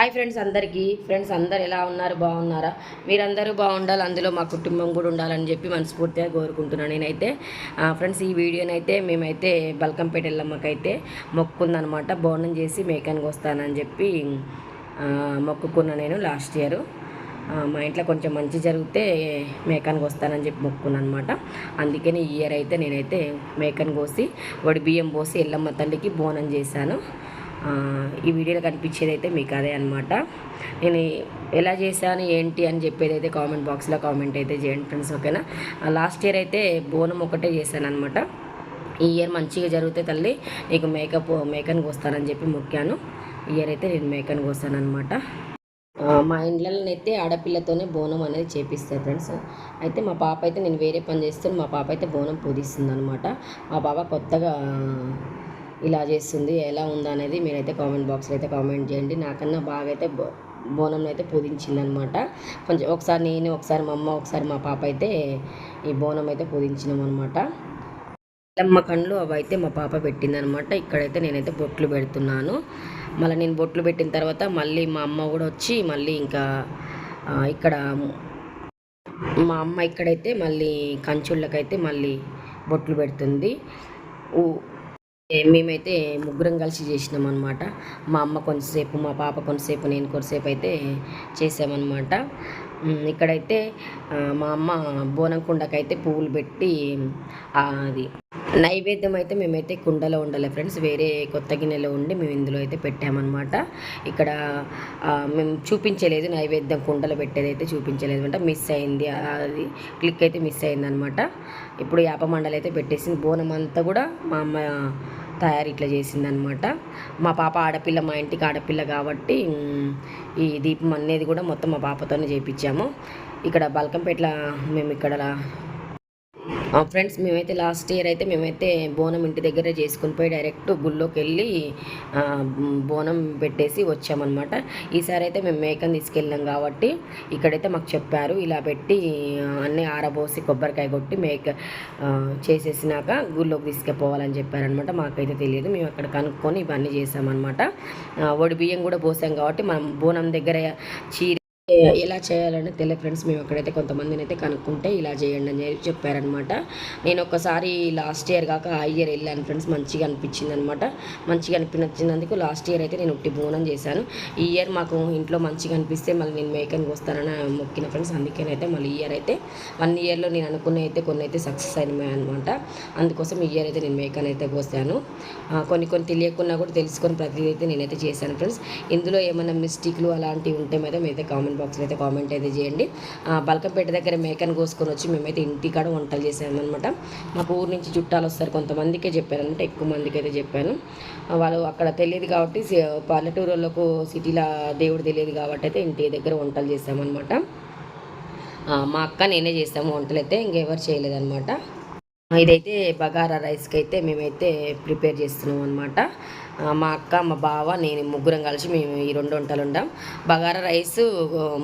Hi friends అందరికీ. Friends అందరు ఎలా ఉన్నారు? బాగున్నారా? మీరందరూ బాగుండాలి. అందులో మా కుటుంబం కూడా ఉండాలని చెప్పి మనస్ఫూర్తిగా కోరుకుంటున్నాను నేనైతే. ఫ్రెండ్స్ ఈ వీడియోనైతే మేమైతే బల్కంపేట వెళ్ళమ్మకైతే మొక్కుందనమాట. బోనం చేసి మేకానికి వస్తానని చెప్పి మొక్కుకున్నా నేను లాస్ట్ ఇయర్. మా ఇంట్లో కొంచెం మంచి జరిగితే మేకానికి వస్తానని చెప్పి మొక్కున్నాను అనమాట అందుకని ఈ ఇయర్ అయితే నేనైతే మేకను కోసి వడి బియ్యం పోసి ఎల్లమ్మ తల్లికి బోనం చేశాను. ఈ వీడియోలో కనిపించేది అయితే మీకు అదే అనమాట నేను ఎలా చేశాను ఏంటి అని చెప్పేది అయితే కామెంట్ బాక్స్లో కామెంట్ అయితే చేయండి ఫ్రెండ్స్ ఓకేనా? లాస్ట్ ఇయర్ అయితే బోనం ఒకటే చేశాను అనమాట ఈ ఇయర్ మంచిగా జరిగితే తల్లి నీకు మేకప్ మేకన్కి వస్తానని చెప్పి మొక్కాను. ఈ ఇయర్ అయితే నేను మేకన్కి వస్తాను అనమాట మా ఇండ్లనైతే ఆడపిల్లతోనే బోనం అనేది చేపిస్తారు ఫ్రెండ్స్. అయితే మా పాప అయితే నేను వేరే పని చేస్తాను మా పాప అయితే బోనం పూజిస్తుంది అనమాట మా పాప కొత్తగా ఇలా చేస్తుంది ఎలా ఉందనేది అనేది మీరైతే కామెంట్ బాక్స్లో అయితే కామెంట్ చేయండి. నాకన్నా బాగా అయితే బో- బోనం అయితే పూజించింది అనమాట కొంచెం ఒకసారి నేను ఒకసారి మా అమ్మ ఒకసారి మా పాప అయితే ఈ బోనం అయితే పూజించినాం అనమాట ఎల్లమ్మ కండ్లు అవి అయితే మా పాప పెట్టిందనమాట. ఇక్కడైతే నేనైతే బొట్లు పెడుతున్నాను. మళ్ళీ నేను బొట్లు పెట్టిన తర్వాత మళ్ళీ మా అమ్మ కూడా వచ్చి మళ్ళీ ఇంకా ఇక్కడ మా అమ్మ ఇక్కడైతే మళ్ళీ కంచుళ్ళకైతే మళ్ళీ బొట్లు పెడుతుంది. మేమైతే ముగ్గురం కలిసి చేసినాం అనమాట మా అమ్మ కొంతసేపు మా పాప కొంతసేపు నేను కొంతసేపు అయితే చేసామన్నమాట. ఇక్కడైతే మా అమ్మ బోనం కుండకైతే పువ్వులు పెట్టి అది నైవేద్యం అయితే మేమైతే కుండలో ఉండలే ఫ్రెండ్స్. వేరే కొత్త గిన్నెలో ఉండి మేము ఇందులో అయితే పెట్టామన్నమాట. ఇక్కడ మేము చూపించలేదు నైవేద్యం కుండలో పెట్టేది అయితే చూపించలేదు అంటే. మిస్ అయింది అది క్లిక్ అయితే మిస్ అయింది అనమాట ఇప్పుడు యాప మండలి అయితే పెట్టేసింది. బోనం అంతా కూడా మా అమ్మ తయారు ఇట్లా చేసిందనమాట. మా పాప ఆడపిల్ల మా ఇంటికి ఆడపిల్ల కాబట్టి ఈ దీపం అనేది కూడా మొత్తం మా పాపతోనే చేయించాము ఇక్కడ బల్కంపేట్ల మేము ఇక్కడ ఫ్రెండ్స్ మేమైతే లాస్ట్ ఇయర్ అయితే మేమైతే బోనం ఇంటి దగ్గరే చేసుకుని పోయి డైరెక్ట్ గుళ్ళోకి వెళ్ళి బోనం పెట్టేసి వచ్చామన్నమాట. ఈసారి అయితే మేము మేకను తీసుకెళ్ళాం కాబట్టి ఇక్కడైతే మాకు చెప్పారు. ఇలా పెట్టి అన్నీ ఆరబోసి కొబ్బరికాయ కొట్టి మేక చేసేసినాక గుళ్ళోకి తీసుకుపోవాలని చెప్పారనమాట మాకైతే తెలియదు. మేము అక్కడ కనుక్కొని ఇవన్నీ చేసామన్నమాట. వడి బియ్యం కూడా పోసాం కాబట్టి మనం బోనం దగ్గర చీర ఎలా చేయాలని తెలియదు ఫ్రెండ్స్ మేము ఎక్కడైతే కొంతమందిని అయితే కనుక్కుంటే ఇలా చేయండి అని చెప్పారనమాట నేను ఒకసారి లాస్ట్ ఇయర్ కాక ఆ ఇయర్ వెళ్ళాను ఫ్రెండ్స్ మంచిగా అనిపించింది అనమాట మంచిగా అనిపించినందుకు లాస్ట్ ఇయర్ అయితే నేను ఉట్టి బోనం చేశాను. ఈ ఇయర్ మాకు ఇంట్లో మంచిగా అనిపిస్తే మళ్ళీ నేను మేకన్కి వస్తానని మొక్కిన ఫ్రెండ్స్ అందుకేనైతే మళ్ళీ ఈ ఇయర్ అయితే వన్ ఇయర్లో నేను అనుకున్న అయితే కొన్ని అయితే సక్సెస్ అయినాయి అనమాట అందుకోసం ఈ ఇయర్ అయితే నేను మేకన్ అయితే కోసాను కొన్ని కొన్ని తెలియకున్నా కూడా తెలుసుకొని ప్రతిదీ అయితే నేనైతే చేశాను ఫ్రెండ్స్ ఇందులో ఏమైనా మిస్టేక్లు అలాంటివి ఉంటే మీద మీరైతే కామెంట్ బాక్స్లో అయితే కామెంట్ అయితే చేయండి. బల్కంపేట దగ్గర మేకను కోసుకొని వచ్చి మేమైతే ఇంటికాడ వంటలు చేసామన్నమాట మాకు ఊరు నుంచి చుట్టాలు వస్తారు కొంతమందికే చెప్పారనమాట ఎక్కువ మందికి అయితే చెప్పాను. వాళ్ళు అక్కడ తెలియదు కాబట్టి పల్లెటూరులకు పల్లెటూరు వాళ్ళకు సిటీలో దేవుడు తెలియదు కాబట్టి అయితే ఇంటి దగ్గర వంటలు చేసామన్నమాట మా అక్క నేనే చేస్తాము వంటలు అయితే ఇంకెవరు చేయలేదన్నమాట. ఇదైతే బగారా రైస్కి అయితే మేమైతే ప్రిపేర్ చేస్తున్నాం అనమాట మా అక్క మా బావ నేను ముగ్గురం కలిసి మేము ఈ రెండు వంటలు ఉండాం బగారా రైస్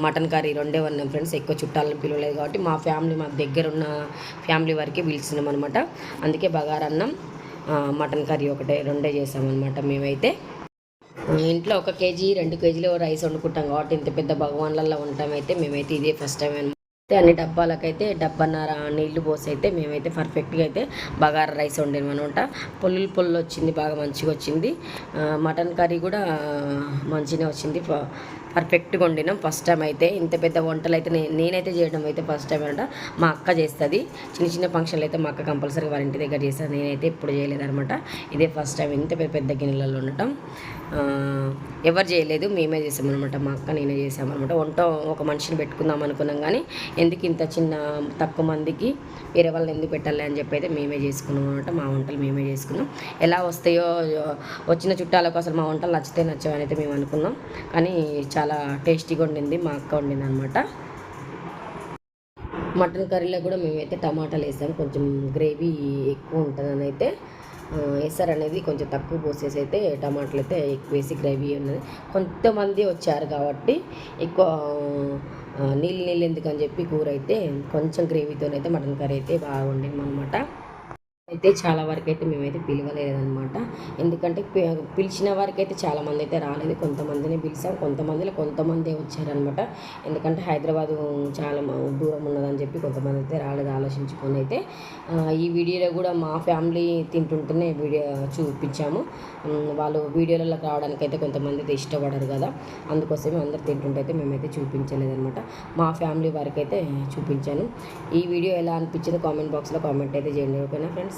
మటన్ కర్రీ రెండే ఉన్నాం ఫ్రెండ్స్. ఎక్కువ చుట్టాలను పిలవలేదు కాబట్టి మా ఫ్యామిలీ మా దగ్గర ఉన్న ఫ్యామిలీ వరకే పిలిచినాం అనమాట అందుకే బగారా అన్నం మటన్ కర్రీ ఒకటే రెండే చేసామన్నమాట మేమైతే. ఇంట్లో ఒక కేజీ రెండు కేజీలు రైస్ వండుకుంటాం కాబట్టి ఇంత పెద్ద భగవాన్లలో ఉంటామైతే మేమైతే ఇదే ఫస్ట్ టైం అయితే అన్ని డబ్బాలకైతే డబ్బన్నర నీళ్ళు పోసి అయితే మేమైతే పర్ఫెక్ట్గా అయితే బగారా రైస్ వండాము అనమాట పొల్లులు పొల్లు వచ్చింది బాగా మంచిగా వచ్చింది మటన్ కర్రీ కూడా మంచిగా వచ్చింది. పర్ఫెక్ట్గా వండినాం. ఫస్ట్ టైం అయితే ఇంత పెద్ద వంటలు అయితే నే- నేనైతే చేయడం అయితే ఫస్ట్ టైం అనమాట మా అక్క చేస్తుంది. చిన్న చిన్న ఫంక్షన్లు అయితే మా అక్క కంపల్సరీ వాళ్ళ ఇంటి దగ్గర చేస్తుంది. నేనైతే ఎప్పుడు చేయలేదనమాట ఇదే ఫస్ట్ టైం ఇంత పెద్ద పెద్ద గిన్నెలలో ఉండటం ఎవరు చేయలేదు. మేమే చేసామన్నమాట. మా అక్క నేనే చేసామన్నమాట. వంట ఒక మనిషిని పెట్టుకుందాం అనుకున్నాం కానీ ఎందుకు ఇంత చిన్న తక్కువ మందికి వేరే వాళ్ళని ఎందుకు పెట్టాలి అని చెప్పి అయితే మేమే చేసుకున్నాం అనమాట మా వంటలు మేమే చేసుకున్నాం. ఎలా వస్తాయో వచ్చిన చుట్టాలకు అసలు మా వంటలు నచ్చితే నచ్చవని అయితే మేము అనుకున్నాం. కానీ చాలా చాలా టేస్టీగా వండింది మా అక్క వండింది అనమాట మటన్ కర్రీలో కూడా మేమైతే టమాటాలు వేసాం కొంచెం గ్రేవీ ఎక్కువ ఉంటుందని అయితే ఎస్ఆర్ అనేది కొంచెం తక్కువ పోసేసి అయితే టమాటాలు అయితే ఎక్కువ వేసి గ్రేవీ ఉన్నది. కొంతమంది వచ్చారు కాబట్టి ఎక్కువ నీళ్ళు నీళ్ళు ఎందుకని అని చెప్పి కూర అయితే కొంచెం గ్రేవీతోనైతే మటన్ కర్రీ అయితే బాగా వండింది అనమాట అయితే చాలా వరకు అయితే మేమైతే పిలవలేదనమాట ఎందుకంటే పిలిచిన వారికి అయితే చాలామంది అయితే రాలేదు. కొంతమందిని పిలిచాం. కొంతమందిలో కొంతమంది వచ్చారనమాట ఎందుకంటే హైదరాబాద్ చాలా దూరం ఉన్నదని చెప్పి కొంతమంది అయితే రాలేదు ఆలోచించుకొని అయితే. ఈ వీడియోలో కూడా మా ఫ్యామిలీ తింటుంటేనే వీడియో చూపించాము. వాళ్ళు వీడియోలలో రావడానికి అయితే కొంతమంది అయితే ఇష్టపడరు కదా. అందుకోసమే అందరు తింటుంటే అయితే మేమైతే చూపించలేదన్నమాట. మా ఫ్యామిలీ వారికి అయితే చూపించాను. ఈ వీడియో ఎలా అనిపించిందో కామెంట్ బాక్స్లో కామెంట్ అయితే చేయండి. ఓకేనా ఫ్రెండ్స్?